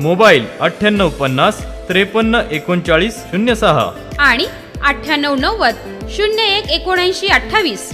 Mobile अठ्ठ्याण्णव पन्नास त्रेपन्न एकोणचाळीस शून्य सहा. आणि अठ्ठ्याण्णव नव्वद शून्य एक एकोणऐंशी अठ्ठावीस.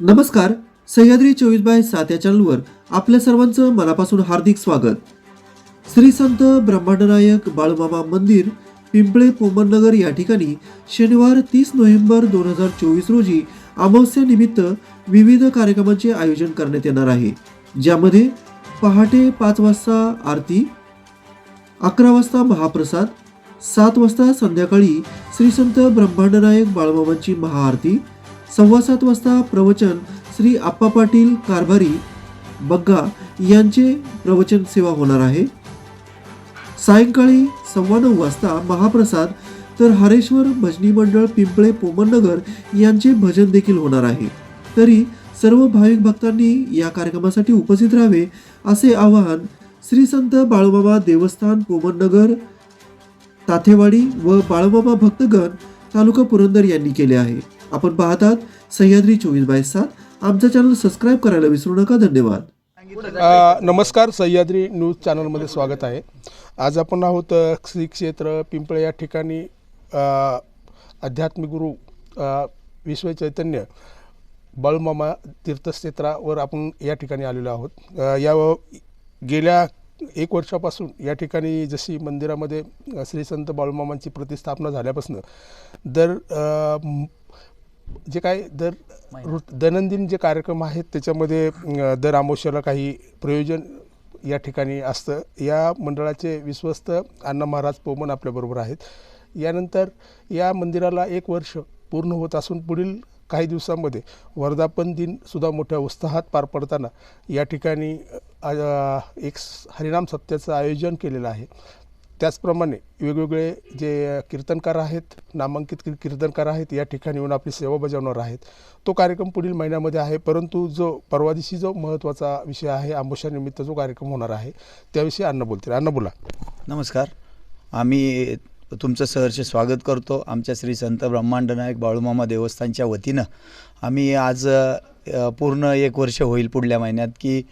नमस्कार सह्याद्री चोवीस बाय सात या चॅनलवर आपल्या सर्वांचं मनापासून हार्दिक स्वागत. श्री संत ब्रह्मांडनायक बाळूमामा मंदिर पिंपळे पोमननगर या ठिकाणी शनिवार तीस नोव्हेंबर दोन हजार चोवीस रोजी अमावस्यानिमित्त विविध कार्यक्रमांचे आयोजन करण्यात येणार आहे. ज्यामध्ये पहाटे पाच वाजता आरती अकरा वाजता महाप्रसाद सात वाजता संध्याकाळी श्री संत ब्रह्मांडनायक बाळबाबांची महाआरती सव्वा सात वाजता प्रवचन श्री आप्पा पाटील कारभारी बग्गा यांचे प्रवचन सेवा होणार आहे. सायंकाळी सव्वा नऊ वाजता महाप्रसाद तर हरेश्वर भजनी मंडळ पिंपळे पोमननगर यांचे भजन देखील होणार आहे. तरी सर्व भाविक भक्तांनी या कार्यक्रमासाठी उपस्थित राहावे असे आवाहन श्री संत बाळूमामा देवस्थान कोमननगर ताथेवाडी व बाळूमामा भक्तगण तालुका पुरंदर यांनी केले आहे. आपण पाहतात सह्याद्री चोवीस बाय सात. आमचा चॅनल सबस्क्राईब करायला विसरू नका. धन्यवाद. नमस्कार सह्याद्री न्यूज चॅनलमध्ये स्वागत आहे. आज आपण आहोत श्री क्षेत्र पिंपळे या ठिकाणी आध्यात्मिक गुरु विश्व चैतन्य बाळूमामा तीर्थक्षेत्रावर आपण या ठिकाणी आलेलो आहोत. या गेल्या एक वर्षापासून या ठिकाणी जशी मंदिरामध्ये श्री संत बाळूमामांची प्रतिस्थापना झाल्यापासून दर जे काय दर दैनंदिन जे कार्यक्रम आहेत त्याच्यामध्ये दर अमावस्याला काही प्रयोजन या ठिकाणी असतं. या मंडळाचे विश्वस्त अण्णा महाराज पोमन आपल्याबरोबर आहेत. यानंतर या मंदिराला एक वर्ष पूर्ण होत असून पुढील काही दिवसांमध्ये वर्धापन दिनसुद्धा मोठ्या उत्साहात पार पडताना या ठिकाणी एक स- हरिनाम सत्याचं आयोजन केलेलं आहे. त्याचप्रमाणे वेगवेगळे जे कीर्तनकार आहेत नामांकित कीर्तनकार आहेत या ठिकाणी येऊन आपली सेवा बजावणार आहेत. तो कार्यक्रम पुढील महिन्यामध्ये आहे परंतु जो परवा दिवशी जो महत्त्वाचा विषय आहे आंबोशानिमित्त जो कार्यक्रम होणार आहे त्याविषयी अन्न बोलतील. अन्न बोला. नमस्कार. आम्ही तुमचं सहर्ष स्वागत करतो. आमच्या श्री संत ब्रह्मांडनायक बाळूमामा देवस्थानच्या वतीनं. आम्ही आज पूर्ण एक वर्ष होईल पुढल्या महिन्यात की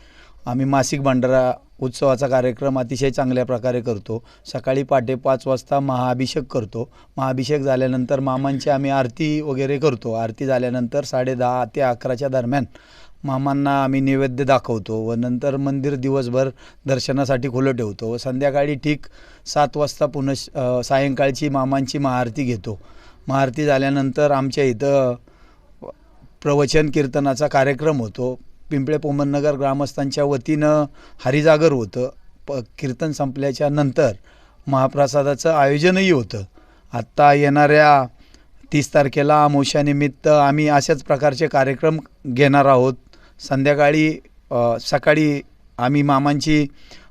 आम्ही मासिक भंडारा उत्सवाचा कार्यक्रम अतिशय चांगल्या प्रकारे करतो. सकाळी पहाटे पाच वाजता महाअभिषेक करतो. महाअभिषेक झाल्यानंतर मामांची आम्ही आरती वगैरे करतो. आरती झाल्यानंतर साडे दहा ते अकराच्या दरम्यान मामांना आम्ही नैवेद्य दाखवतो व नंतर मंदिर दिवसभर दर्शनासाठी खुलं ठेवतो व संध्याकाळी ठीक सात वाजता पुन्हा सायंकाळची मामांची महाआरती घेतो. महाआरती झाल्यानंतर आमच्या इथं प्रवचन कीर्तनाचा कार्यक्रम होतो. पिंपळे पोमननगर ग्रामस्थांच्या वतीनं हरिजागर होतं. प कीर्तन संपल्याच्या नंतर महाप्रसादाचं आयोजनही होतं. आत्ता येणाऱ्या तीस तारखेला अमोशानिमित्त आम्ही अशाच प्रकारचे कार्यक्रम घेणार आहोत. संध्याकाळी सकाळी आम्ही मामांची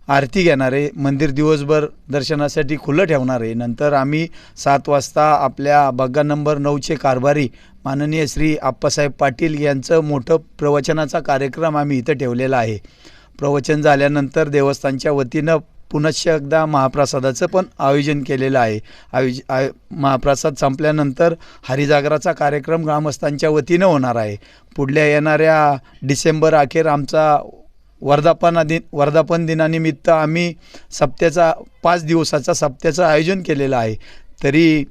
आरती घेणार आहे. मंदिर दिवसभर दर्शनासाठी खुलं ठेवणार आहे. नंतर आम्ही सात वाजता आपल्या बग्गा नंबर नऊचे कारभारी माननीय श्री आप्पासाहेब पाटील यांचं मोठं प्रवचनाचा कार्यक्रम आम्ही इथं ठेवलेला आहे. प्रवचन झाल्यानंतर देवस्थानच्या वतीनं पुनश्च एकदा महाप्रसादाचं पण आयोजन केलेलं आहे. आयोज आय महाप्रसाद संपल्यानंतर हरिजागराचा कार्यक्रम ग्रामस्थांच्या वतीनं होणार आहे. पुढल्या येणाऱ्या डिसेंबर अखेर आमचा वर्धापना दिन वर्धापन दिनानिमित्त आम्ही सप्त्याचा पाच दिवसाचा सप्त्याचं आयोजन केलेलं आहे. तरी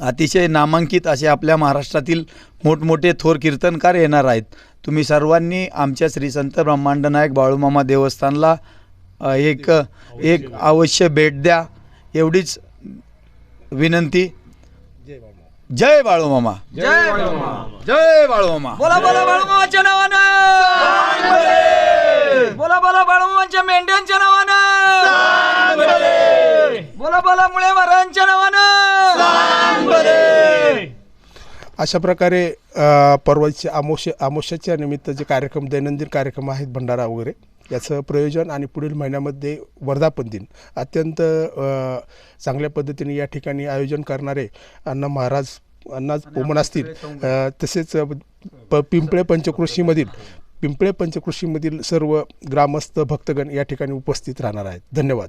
अतिशय नामांकित असे आपल्या महाराष्ट्रातील मोठमोठे थोर कीर्तनकार येणार आहेत. तुम्ही सर्वांनी आमच्या श्री संत ब्रह्मांडनायक बाळूमामा देवस्थानला एक एक अवश्य भेट द्या. एवढीच विनंती. जय बाळूमामा. जय जय बाळूमामा. बोला बोला बाळूमामाच्या नावानं. बोला बोला बाळूमामाच्या मेंढ्यांच्या नावानं. बोला बोला मुळे महाराजांच्या नावानं अशा प्रकारे परवाच्या अमोशे अमोशाच्या निमित्त जे कार्यक्रम दैनंदिन कार्यक्रम आहेत भंडारा वगैरे याचं प्रयोजन आणि पुढील महिन्यामध्ये वर्धापन दिन अत्यंत चांगल्या पद्धतीने या ठिकाणी आयोजन करणारे अण्णा महाराज अण्णा पोमण असतील तसेच प पिंपळे पंचकृषीमधील पिंपळे पंचकृषीमधील सर्व ग्रामस्थ भक्तगण या ठिकाणी उपस्थित राहणार आहेत. धन्यवाद.